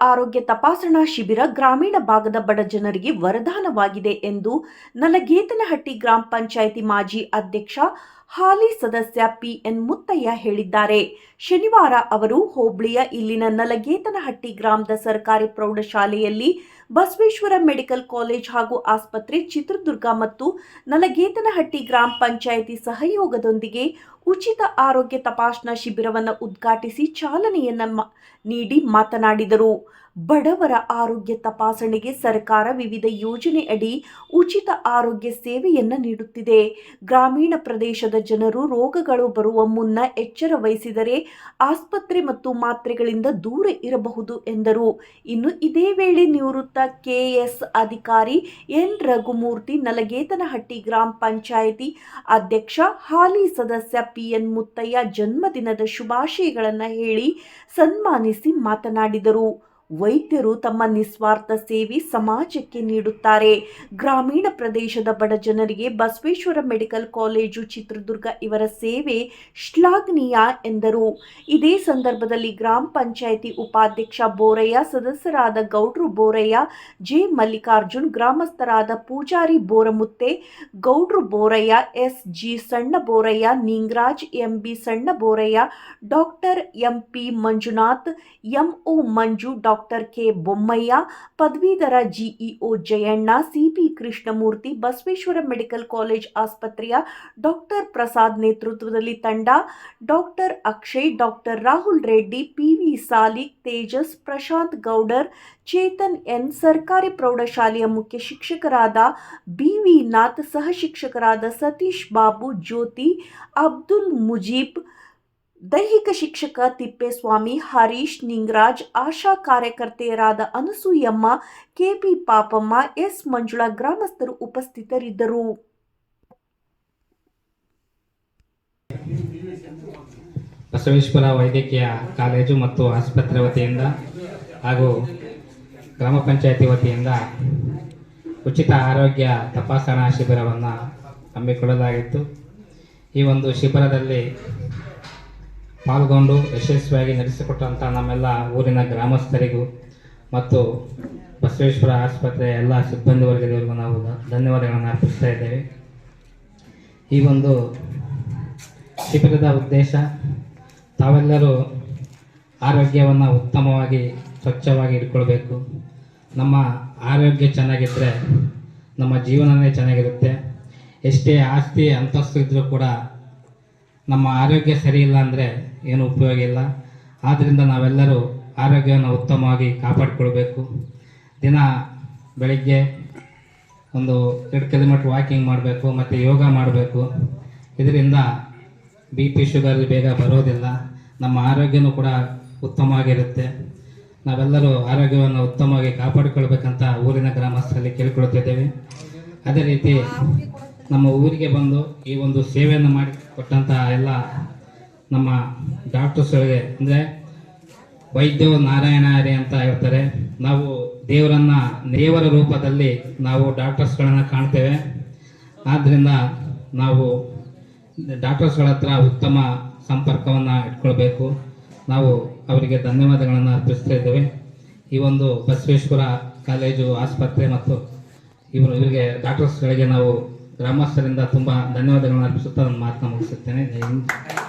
ಆರೋಗ್ಯ ತಪಾಸಣಾ ಶಿಬಿರ ಗ್ರಾಮೀಣ ಭಾಗದ ಬಡ ಜನರಿಗೆ ವರದಾನವಾಗಿದೆ ಎಂದು ನಲಗೇತನಹಟ್ಟಿ ಗ್ರಾಮ ಪಂಚಾಯಿತಿ ಮಾಜಿ ಅಧ್ಯಕ್ಷ, ಹಾಲಿ ಸದಸ್ಯ ಪಿಎನ್ ಮುತ್ತಯ್ಯ ಹೇಳಿದ್ದಾರೆ. ಶನಿವಾರ ಅವರು ಹೋಬಳಿಯ ಇಲ್ಲಿನ ನಲಗೇತನಹಟ್ಟಿ ಗ್ರಾಮದ ಸರ್ಕಾರಿ ಪ್ರೌಢಶಾಲೆಯಲ್ಲಿ ಬಸವೇಶ್ವರ ಮೆಡಿಕಲ್ ಕಾಲೇಜ್ ಹಾಗೂ ಆಸ್ಪತ್ರೆ ಚಿತ್ರದುರ್ಗ ಮತ್ತು ನಲಗೇತನಹಟ್ಟಿ ಗ್ರಾಮ ಪಂಚಾಯಿತಿ ಸಹಯೋಗದೊಂದಿಗೆ ಉಚಿತ ಆರೋಗ್ಯ ತಪಾಸಣಾ ಶಿಬಿರವನ್ನು ಉದ್ಘಾಟಿಸಿ ಚಾಲನೆಯನ್ನ ನೀಡಿ ಮಾತನಾಡಿದರು. ಬಡವರ ಆರೋಗ್ಯ ತಪಾಸಣೆಗೆ ಸರ್ಕಾರ ವಿವಿಧ ಯೋಜನೆ ಅಡಿ ಉಚಿತ ಆರೋಗ್ಯ ಸೇವೆಯನ್ನ ನೀಡುತ್ತಿದೆ. ಗ್ರಾಮೀಣ ಪ್ರದೇಶದ ಜನರು ರೋಗಗಳು ಬರುವ ಮುನ್ನ ಎಚ್ಚರ ವಹಿಸಿದರೆ ಆಸ್ಪತ್ರೆ ಮತ್ತು ಮಾತ್ರೆಗಳಿಂದ ದೂರ ಇರಬಹುದು ಎಂದರು. ಇನ್ನು ಇದೇ ವೇಳೆ ನಿವೃತ್ತ ಕೆಎಸ್ ಅಧಿಕಾರಿ ಎನ್. ರಘುಮೂರ್ತಿ ನಲಗೇತನಹಟ್ಟಿ ಗ್ರಾಮ ಪಂಚಾಯಿತಿ ಅಧ್ಯಕ್ಷ, ಹಾಲಿ ಸದಸ್ಯ ಪಿಎನ್ ಮುತ್ತಯ್ಯ ಜನ್ಮದಿನದ ಶುಭಾಶಯಗಳನ್ನು ಹೇಳಿ ಸನ್ಮಾನಿಸಿ ಮಾತನಾಡಿದರು. ವೈದ್ಯರು ತಮ್ಮ ನಿಸ್ವಾರ್ಥ ಸೇವೆ ಸಮಾಜಕ್ಕೆ ನೀಡುತ್ತಾರೆ. ಗ್ರಾಮೀಣ ಪ್ರದೇಶದ ಬಡ ಜನರಿಗೆ ಬಸವೇಶ್ವರ ಮೆಡಿಕಲ್ ಕಾಲೇಜು ಚಿತ್ರದುರ್ಗ ಇವರ ಸೇವೆ ಶ್ಲಾಘನೀಯ ಎಂದರು. ಇದೇ ಸಂದರ್ಭದಲ್ಲಿ ಗ್ರಾಮ ಪಂಚಾಯಿತಿ ಉಪಾಧ್ಯಕ್ಷ ಬೋರಯ್ಯ, ಸದಸ್ಯರಾದ ಗೌಡ್ರು Borayya, J Mallikarjun, ಗ್ರಾಮಸ್ಥರಾದ Pujari Boramutte, Gowdru Borayya, S G Sanna Borayya, Ningaraj MB Sanna Borayya, doctor MP Manjunath MO Manju doctor K Bommayya, ಪದವೀಧರ GEO Jayanna, CP Krishnamurthy, Basaveshwara medical college ಆಸ್ಪತ್ರೆಯ ಡಾಕ್ಟರ್ ಪ್ರಸಾದ್ ನೇತೃತ್ವದಲ್ಲಿ ತಂಡ, doctor Akshay, doctor Rahul Reddy, PV Salik, Tejas Prashanth Gowdar, Chetan N ಸರ್ಕಾರಿ ಪ್ರೌಢಶಾಲೆಯ ಮುಖ್ಯ ಶಿಕ್ಷಕರಾದ B V Nath, ಸಹ ಶಿಕ್ಷಕರಾದ ಸತೀಶ್ ಬಾಬು, ಜ್ಯೋತಿ ಅಬ್ದುಲ್ ಮುಜೀಬ್ ದೈಹಿಕ ಶಿಕ್ಷಕ ತಿಪ್ಪೇಸ್ವಾಮಿ, ಹರೀಶ್ ನಿಂಗರಾಜ್, ಆಶಾ ಕಾರ್ಯಕರ್ತೆಯರಾದ ಅನಸೂಯಮ್ಮ, ಕೆಪಿ ಪಾಪಮ್ಮ, ಎಸ್ ಮಂಜುಳಾ ಗ್ರಾಮಸ್ಥರು ಉಪಸ್ಥಿತರಿದ್ದರು. ಬಸವೇಶ್ವರ ವೈದ್ಯಕೀಯ ಕಾಲೇಜು ಮತ್ತು ಆಸ್ಪತ್ರೆ ವತಿಯಿಂದ ಹಾಗೂ ಗ್ರಾಮ ಪಂಚಾಯತಿ ವತಿಯಿಂದ ಉಚಿತ ಆರೋಗ್ಯ ತಪಾಸಣಾ ಶಿಬಿರವನ್ನು ಹಮ್ಮಿಕೊಳ್ಳಲಾಗಿತ್ತು. ಈ ಒಂದು ಶಿಬಿರದಲ್ಲಿ ಪಾಲ್ಗೊಂಡು ಯಶಸ್ವಿಯಾಗಿ ನಡೆಸಿಕೊಟ್ಟಂಥ ನಮ್ಮೆಲ್ಲ ಊರಿನ ಗ್ರಾಮಸ್ಥರಿಗೂ ಮತ್ತು ಬಸವೇಶ್ವರ ಆಸ್ಪತ್ರೆಯ ಎಲ್ಲ ಸಿಬ್ಬಂದಿ ವರ್ಗದವರಿಗೂ ನಾವು ಧನ್ಯವಾದಗಳನ್ನು ಅರ್ಪಿಸ್ತಾ ಇದ್ದೇವೆ. ಈ ಒಂದು ಶಿಬಿರದ ಉದ್ದೇಶ ತಾವೆಲ್ಲರೂ ಆರೋಗ್ಯವನ್ನು ಉತ್ತಮವಾಗಿ, ಸ್ವಚ್ಛವಾಗಿ ಇಟ್ಕೊಳ್ಬೇಕು. ನಮ್ಮ ಆರೋಗ್ಯ ಚೆನ್ನಾಗಿದ್ದರೆ ನಮ್ಮ ಜೀವನವೇ ಚೆನ್ನಾಗಿರುತ್ತೆ. ಎಷ್ಟೇ ಆಸ್ತಿ, ಅಂತಸ್ತು ಇದ್ದರೂ ಕೂಡ ನಮ್ಮ ಆರೋಗ್ಯ ಸರಿ ಇಲ್ಲ ಅಂದರೆ ಏನು ಉಪಯೋಗ ಇಲ್ಲ. ಆದ್ದರಿಂದ ನಾವೆಲ್ಲರೂ ಆರೋಗ್ಯವನ್ನು ಉತ್ತಮವಾಗಿ ಕಾಪಾಡಿಕೊಳ್ಬೇಕು. ದಿನ ಬೆಳಿಗ್ಗೆ ಒಂದು ಎರಡು ಕಿಲೋಮೀಟ್ರ್ ವಾಕಿಂಗ್ ಮಾಡಬೇಕು, ಮತ್ತು ಯೋಗ ಮಾಡಬೇಕು. ಇದರಿಂದ ಬಿ ಪಿ ಶುಗರ್ ಬೇಗ ಬರೋದಿಲ್ಲ. ನಮ್ಮ ಆರೋಗ್ಯನೂ ಕೂಡ ಉತ್ತಮವಾಗಿರುತ್ತೆ. ನಾವೆಲ್ಲರೂ ಆರೋಗ್ಯವನ್ನು ಉತ್ತಮವಾಗಿ ಕಾಪಾಡಿಕೊಳ್ಬೇಕಂತ ಊರಿನ ಗ್ರಾಮಸ್ಥರಲ್ಲಿ ಕೇಳಿಕೊಳ್ತಿದ್ದೇವೆ ಅದೇ ರೀತಿ ನಮ್ಮ ಊರಿಗೆ ಬಂದು ಈ ಒಂದು ಸೇವೆಯನ್ನು ಮಾಡಿ ಕೊಟ್ಟಂತಹ ಎಲ್ಲ ನಮ್ಮ ಡಾಕ್ಟರ್ಸ್ಗಳಿಗೆ ಅಂದರೆ ವೈದ್ಯೋ ನಾರಾಯಣ ಹರಿ ಅಂತ ಹೇಳ್ತಾರೆ. ನಾವು ದೇವರನ್ನ ದೇವರ ರೂಪದಲ್ಲಿ ನಾವು ಡಾಕ್ಟರ್ಸ್ಗಳನ್ನು ಕಾಣ್ತೇವೆ. ಆದ್ದರಿಂದ ನಾವು ಡಾಕ್ಟರ್ಸ್ಗಳ ಹತ್ರ ಉತ್ತಮ ಸಂಪರ್ಕವನ್ನು ಇಟ್ಕೊಳ್ಬೇಕು. ನಾವು ಅವರಿಗೆ ಧನ್ಯವಾದಗಳನ್ನು ಅರ್ಪಿಸ್ತಾ ಇದ್ದೇವೆ. ಈ ಒಂದು ಬಸವೇಶ್ವರ ಕಾಲೇಜು, ಆಸ್ಪತ್ರೆ ಮತ್ತು ಇವರು ಇವರಿಗೆ ಡಾಕ್ಟರ್ಸ್ಗಳಿಗೆ ನಾವು ಗ್ರಾಮಸ್ಥರಿಂದ ತುಂಬ ಧನ್ಯವಾದಗಳನ್ನು ಅರ್ಪಿಸುತ್ತಾ ನನ್ನ ಮುಗಿಸುತ್ತೇನೆ. ಜೈ ಹಿಂದ್.